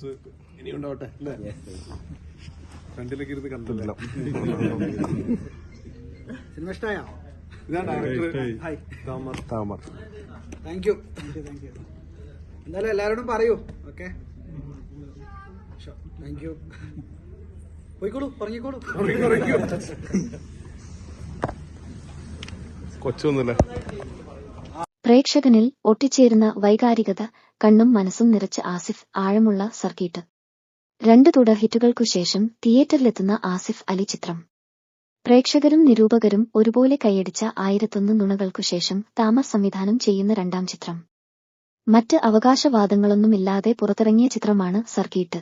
News ഇനി ഉണ്ടാവട്ടെ അല്ലേ? ഫ്രണ്ടിലേക്ക് ഇരുന്ന് കണ്ടില്ല. സിനിമ ഇഷ്ടമായോ ഇതാണ് director hi Thamar. Thamar. Thank you thank you thank you എന്തായാലും എല്ലാവരോടും പറയൂ ഓക്കെ? താങ്ക് യു പോയിക്കോളൂ പറഞ്ഞിക്കോളൂ കൊച്ചൊന്നുമില്ല പ്രേക്ഷകനിൽ ഒട്ടിച്ചേരുന്ന വൈകാരികത കണ്ണും മനസ്സും നിറച്ച ആസിഫ് ആഴമുള്ള സർക്കീട്ട്. രണ്ട് തുടർ ഹിറ്റുകൾക്കു ശേഷം തിയേറ്ററിലെത്തുന്ന ആസിഫ് അലി ചിത്രം. പ്രേക്ഷകരും നിരൂപകരും ഒരുപോലെ കൈയടിച്ച ആയിരത്തൊന്ന് നുണകൾക്കു ശേഷം താമർ സംവിധാനം ചെയ്യുന്ന രണ്ടാം ചിത്രം. മറ്റ് അവകാശവാദങ്ങളൊന്നുമില്ലാതെ പുറത്തിറങ്ങിയ ചിത്രമാണ് സർക്കീട്ട്.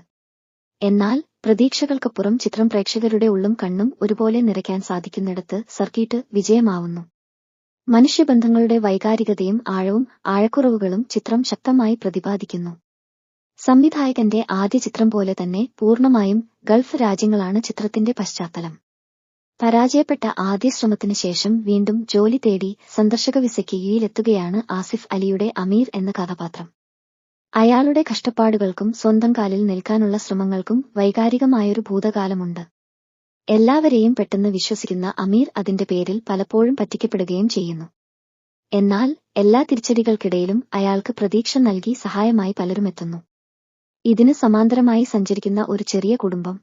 എന്നാൽ പ്രതീക്ഷകൾക്കപ്പുറം ചിത്രം പ്രേക്ഷകരുടെ ഉള്ളും കണ്ണും ഒരുപോലെ നിറയ്ക്കാൻ സാധിക്കുന്നിടത്ത് സർക്കീട്ട് വിജയമാവുന്നു. മനുഷ്യബന്ധങ്ങളുടെ വൈകാരികതയും ആഴവും ആഴക്കുറവുകളും ചിത്രം ശക്തമായി പ്രതിപാദിക്കുന്നു. സംവിധായകന്റെ ആദ്യ ചിത്രം പോലെ തന്നെ പൂർണമായും ഗൾഫ് രാജ്യങ്ങളാണ് ചിത്രത്തിന്റെ പശ്ചാത്തലം. പരാജയപ്പെട്ട ആദ്യ ശ്രമത്തിന് ശേഷം വീണ്ടും ജോലി തേടി സന്ദർശക വിസയ്ക്ക് യുയിലെത്തുകയാണ് ആസിഫ് അലിയുടെ അമീർ എന്ന കഥാപാത്രം. അയാളുടെ കഷ്ടപ്പാടുകൾക്കും സ്വന്തം കാലിൽ നിൽക്കാനുള്ള ശ്രമങ്ങൾക്കും വൈകാരികമായൊരു ഭൂതകാലമുണ്ട്. എല്ലാവരെയും പെട്ടെന്ന് വിശ്വസിക്കുന്ന അമീർ അതിന്റെ പേരിൽ പലപ്പോഴും പറ്റിക്കപ്പെടുകയും ചെയ്യുന്നു. എന്നാൽ എല്ലാ തിരിച്ചടികൾക്കിടയിലും അയാൾക്ക് പ്രതീക്ഷ നൽകി സഹായമായി പലരും എത്തുന്നു ഇതിന് സമാന്തരമായി സഞ്ചരിക്കുന്ന ഒരു ചെറിയ കുടുംബം.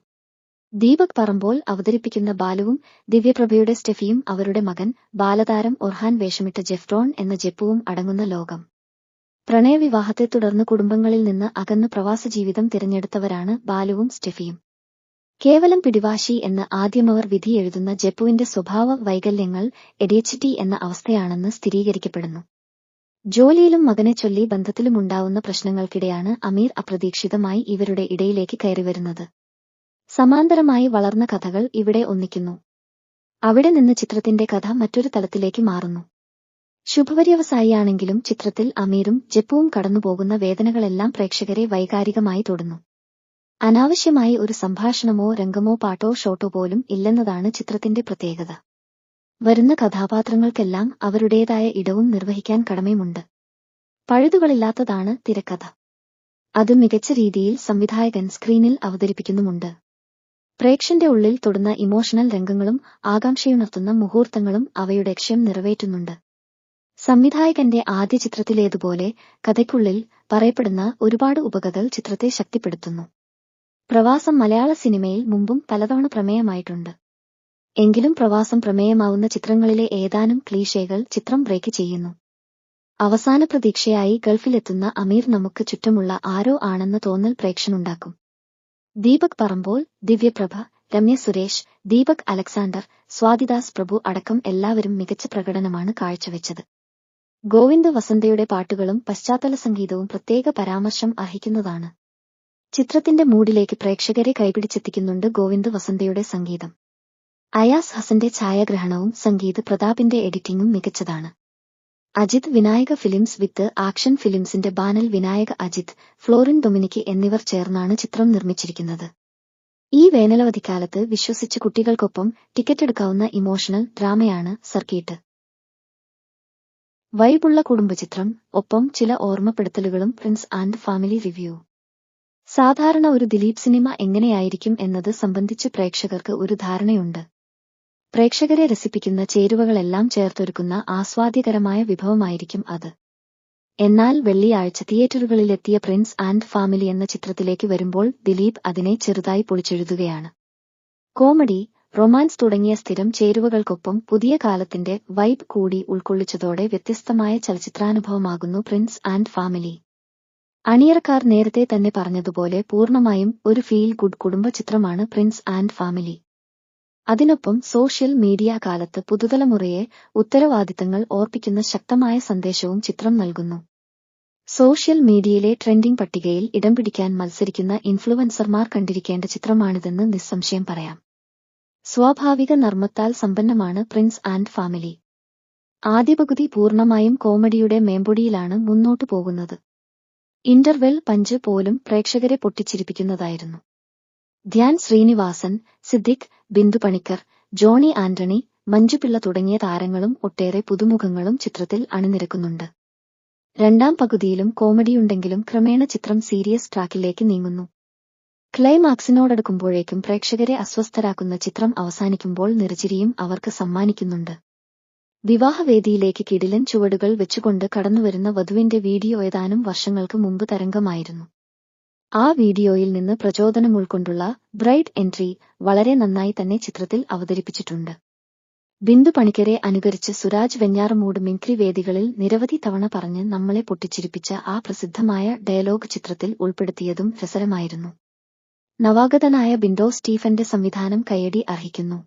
ദീപക് പറമ്പോൾ അവതരിപ്പിക്കുന്ന ബാലുവും ദിവ്യപ്രഭയുടെ സ്റ്റെഫിയും അവരുടെ മകൻ ബാലതാരം ഒർഹാൻ വേഷമിട്ട ജെഫ്രോൺ എന്ന ജെപ്പുവും അടങ്ങുന്ന ലോകം. പ്രണയവിവാഹത്തെ തുടർന്ന് കുടുംബങ്ങളിൽ നിന്ന് അകന്ന് പ്രവാസ ജീവിതം തിരഞ്ഞെടുത്തവരാണ് ബാലുവും സ്റ്റെഫിയും. കേവലം പിടിവാശി എന്ന് ആദ്യമവർ വിധി എഴുതുന്ന ജെപ്പുവിന്റെ സ്വഭാവ വൈകല്യങ്ങൾ എഡിഎച്ച്ടി എന്ന അവസ്ഥയാണെന്ന് സ്ഥിരീകരിക്കപ്പെടുന്നു. ജോലിയിലും മകനെ ചൊല്ലി ബന്ധത്തിലുമുണ്ടാവുന്ന പ്രശ്നങ്ങൾക്കിടെയാണ് അമീർ അപ്രതീക്ഷിതമായി ഇവരുടെ ഇടയിലേക്ക് കയറിവരുന്നത്. സമാന്തരമായി വളർന്ന കഥകൾ ഇവിടെ ഒന്നിക്കുന്നു. അവിടെ നിന്ന് ചിത്രത്തിന്റെ കഥ മറ്റൊരു തലത്തിലേക്ക് മാറുന്നു. ശുഭപര്യവസായിയാണെങ്കിലും ചിത്രത്തിൽ അമീറും ജപ്പുവും കടന്നുപോകുന്ന വേദനകളെല്ലാം പ്രേക്ഷകരെ വൈകാരികമായി തൊടുന്നു. അനാവശ്യമായി ഒരു സംഭാഷണമോ രംഗമോ പാട്ടോ ഷോട്ടോ പോലും ഇല്ലെന്നതാണ് ചിത്രത്തിന്റെ പ്രത്യേകത. വരുന്ന കഥാപാത്രങ്ങൾക്കെല്ലാം അവരുടേതായ ഇടവും നിർവഹിക്കാൻ കടമയുമുണ്ട്. പഴുതുകളില്ലാത്തതാണ് തിരക്കഥ. അത് മികച്ച രീതിയിൽ സംവിധായകൻ സ്ക്രീനിൽ അവതരിപ്പിക്കുന്നുമുണ്ട്. പ്രേക്ഷന്റെ ഉള്ളിൽ തൊടുന്ന ഇമോഷണൽ രംഗങ്ങളും ആകാംക്ഷയുണർത്തുന്ന മുഹൂർത്തങ്ങളും അവയുടെ ലക്ഷ്യം നിറവേറ്റുന്നുണ്ട്. സംവിധായകന്റെ ആദ്യ ചിത്രത്തിലേതുപോലെ കഥയ്ക്കുള്ളിൽ പറയപ്പെടുന്ന ഒരുപാട് ഉപകഥകൾ ചിത്രത്തെ ശക്തിപ്പെടുത്തുന്നു. പ്രവാസം മലയാള സിനിമയിൽ മുമ്പും പലതവണ പ്രമേയമായിട്ടുണ്ട്. എങ്കിലും പ്രവാസം പ്രമേയമാവുന്ന ചിത്രങ്ങളിലെ ഏതാനും ക്ലീഷേകൾ ചിത്രം ബ്രേക്ക് ചെയ്യുന്നു. അവസാന പ്രതീക്ഷയായി ഗൾഫിലെത്തുന്ന അമീർ നമുക്ക് ചുറ്റുമുള്ള ആരോ ആണെന്ന തോന്നൽ പ്രേക്ഷനുണ്ടാക്കും ദീപക് പറമ്പോൾ ദിവ്യപ്രഭ രമ്യ സുരേഷ് ദീപക് അലക്സാണ്ടർ സ്വാതിദാസ് പ്രഭു അടക്കം എല്ലാവരും മികച്ച പ്രകടനമാണ് കാഴ്ചവെച്ചത്. ഗോവിന്ദ് വസന്തയുടെ പാട്ടുകളും പശ്ചാത്തല സംഗീതവും പ്രത്യേക പരാമർശം അർഹിക്കുന്നതാണ്. ചിത്രത്തിന്റെ മൂഡിലേക്ക് പ്രേക്ഷകരെ കൈപിടിച്ചെത്തിക്കുന്നുണ്ട് ഗോവിന്ദ് വസന്തയുടെ സംഗീതം. അയാസ് ഹസന്റെ ഛായാഗ്രഹണവും സംഗീത് പ്രതാപിന്റെ എഡിറ്റിംഗും മികച്ചതാണ്. Ajith Vinayaka films with action ഫിലിംസിന്റെ banner Vinayaka Ajith florin Dominic എന്നിവർ ചേർന്നാണ് ചിത്രം നിർമ്മിച്ചിരിക്കുന്നത്. ഈ വേനലവധിക്കാലത്ത് വിശ്വസിച്ച് കുട്ടികൾക്കൊപ്പം ടിക്കറ്റ് എടുക്കാവുന്ന ഇമോഷണൽ ഡ്രാമയാണ് സർക്കീട്ട്. വൈബുള്ള കുടുംബചിത്രം ഒപ്പം ചില ഓർമ്മപ്പെടുത്തലുകളും പ്രിൻസ് ആൻഡ് ഫാമിലി റിവ്യൂ. സാധാരണ ഒരു ദിലീപ് സിനിമ എങ്ങനെയായിരിക്കും എന്നത് സംബന്ധിച്ച് പ്രേക്ഷകർക്ക് ഒരു ധാരണയുണ്ട്. പ്രേക്ഷകരെ രസിപ്പിക്കുന്ന ചേരുവകളെല്ലാം ചേർത്തൊരുക്കുന്ന ആസ്വാദ്യകരമായ വിഭവമായിരിക്കും അത്. എന്നാൽ വെള്ളിയാഴ്ച തിയേറ്ററുകളിലെത്തിയ പ്രിൻസ് ആൻഡ് ഫാമിലി എന്ന ചിത്രത്തിലേക്ക് വരുമ്പോൾ ദിലീപ് അതിനെ ചെറുതായി പൊളിച്ചെഴുതുകയാണ്. കോമഡി റൊമാൻസ് തുടങ്ങിയ സ്ഥിരം ചേരുവകൾക്കൊപ്പം പുതിയ കാലത്തിന്റെ വൈബ് കൂടി ഉൾക്കൊള്ളിച്ചതോടെ വ്യത്യസ്തമായ ചലച്ചിത്രാനുഭവമാകുന്നു പ്രിൻസ് ആൻഡ് ഫാമിലി. അണിയറക്കാർ നേരത്തെ തന്നെ പറഞ്ഞതുപോലെ പൂർണമായും ഒരു ഫീൽ ഗുഡ് കുടുംബ ചിത്രമാണ് പ്രിൻസ് ആൻഡ് ഫാമിലി. അതിനൊപ്പം സോഷ്യൽ മീഡിയ കാലത്ത് പുതുതലമുറയെ ഉത്തരവാദിത്തങ്ങൾ ഓർപ്പിക്കുന്ന ശക്തമായ സന്ദേശവും ചിത്രം നൽകുന്നു. സോഷ്യൽ മീഡിയയിലെ ട്രെൻഡിംഗ് പട്ടികയിൽ ഇടം പിടിക്കാൻ മത്സരിക്കുന്ന ഇൻഫ്ലുവൻസർമാർ കണ്ടിരിക്കേണ്ട ചിത്രമാണിതെന്ന് നിസ്സംശയം പറയാം. സ്വാഭാവിക നർമ്മത്താൽ സമ്പന്നമാണ് പ്രിൻസ് ആൻഡ് ഫാമിലി. ആദ്യ പകുതി പൂർണമായും കോമഡിയുടെ മേമ്പൊടിയിലാണ് മുന്നോട്ടു പോകുന്നത്. ഇന്റർവെൽ പഞ്ച് പോലും പ്രേക്ഷകരെ പൊട്ടിച്ചിരിപ്പിക്കുന്നതായിരുന്നു. ധ്യാൻ ശ്രീനിവാസൻ സിദ്ദിഖ് ബിന്ദു പണിക്കർ ജോണി ആന്റണി മഞ്ജുപിള്ള തുടങ്ങിയ താരങ്ങളും ഒട്ടേറെ പുതുമുഖങ്ങളും ചിത്രത്തിൽ അണിനിരക്കുന്നുണ്ട്. രണ്ടാം പകുതിയിലും കോമഡിയുണ്ടെങ്കിലും ക്രമേണ ചിത്രം സീരിയസ് ട്രാക്കിലേക്ക് നീങ്ങുന്നു. ക്ലൈമാക്സിനോടടുക്കുമ്പോഴേക്കും പ്രേക്ഷകരെ അസ്വസ്ഥരാക്കുന്ന ചിത്രം അവസാനിക്കുമ്പോൾ നിർജിരിയും അവർക്ക് സമ്മാനിക്കുന്നുണ്ട്. വിവാഹവേദിയിലേക്ക് കിടിലൻ ചുവടുകൾ വെച്ചുകൊണ്ട് കടന്നുവരുന്ന വധുവിന്റെ വീഡിയോ ഏതാനും വർഷങ്ങൾക്ക് മുമ്പ് തരംഗമായിരുന്നു. ആ വീഡിയോയിൽ നിന്ന് പ്രചോദനം ഉൾക്കൊണ്ടുള്ള ബ്രൈഡ് എൻട്രി വളരെ നന്നായി തന്നെ ചിത്രത്തിൽ അവതരിപ്പിച്ചിട്ടുണ്ട്. ബിന്ദു പണിക്കരെ അനുകരിച്ച് സുരാജ് വെഞ്ഞാറമൂട് മിൻക്രി വേദികളിൽ നിരവധി തവണ പറഞ്ഞ് നമ്മളെ പൊട്ടിച്ചിരിപ്പിച്ച ആ പ്രസിദ്ധമായ ഡയലോഗ് ചിത്രത്തിൽ ഉൾപ്പെടുത്തിയതും രസരമായിരുന്നു നവാഗതനായ ബിൻഡോ സ്റ്റീഫന്റെ സംവിധാനം കയ്യടി അർഹിക്കുന്നു.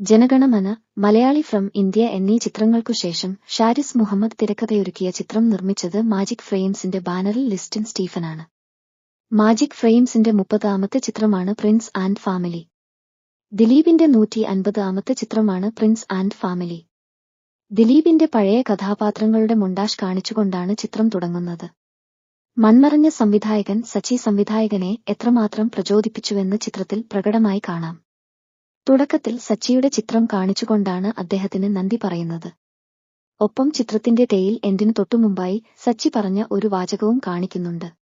ജനഗണമന മലയാളി ഫ്രം ഇന്ത്യ എന്നീ ചിത്രങ്ങൾക്കു ശേഷം ഷാരിസ് മുഹമ്മദ് തിരക്കഥയൊരുക്കിയ ചിത്രം നിർമ്മിച്ചത് മാജിക് ഫ്രെയിംസിന്റെ ബാനറിൽ ലിസ്റ്റിൻ സ്റ്റീഫനാണ്. മാജിക് ഫ്രെയിംസിന്റെ മുപ്പതാമത്തെ ചിത്രമാണ് പ്രിൻസ് ആൻഡ് ഫാമിലി. ദിലീപിന്റെ നൂറ്റി അൻപതാമത്തെ ചിത്രമാണ് പ്രിൻസ് ആൻഡ് ഫാമിലി. ദിലീപിന്റെ പഴയ കഥാപാത്രങ്ങളുടെ മുണ്ടാഷ് കാണിച്ചുകൊണ്ടാണ് ചിത്രം തുടങ്ങുന്നത്. മൺമറഞ്ഞ സംവിധായകൻ സച്ചി സംവിധായകനെ എത്രമാത്രം പ്രചോദിപ്പിച്ചുവെന്ന് ചിത്രത്തിൽ പ്രകടമായി കാണാം. തുടക്കത്തിൽ സച്ചിയുടെ ചിത്രം കാണിച്ചുകൊണ്ടാണ് അദ്ദേഹത്തിന് നന്ദി പറയുന്നത്. ഒപ്പം ചിത്രത്തിന്റെ ടെയിൽ എൻഡിനു തൊട്ടുമുമ്പായി സച്ചി പറഞ്ഞ ഒരു വാചകവും കാണിക്കുന്നുണ്ട്.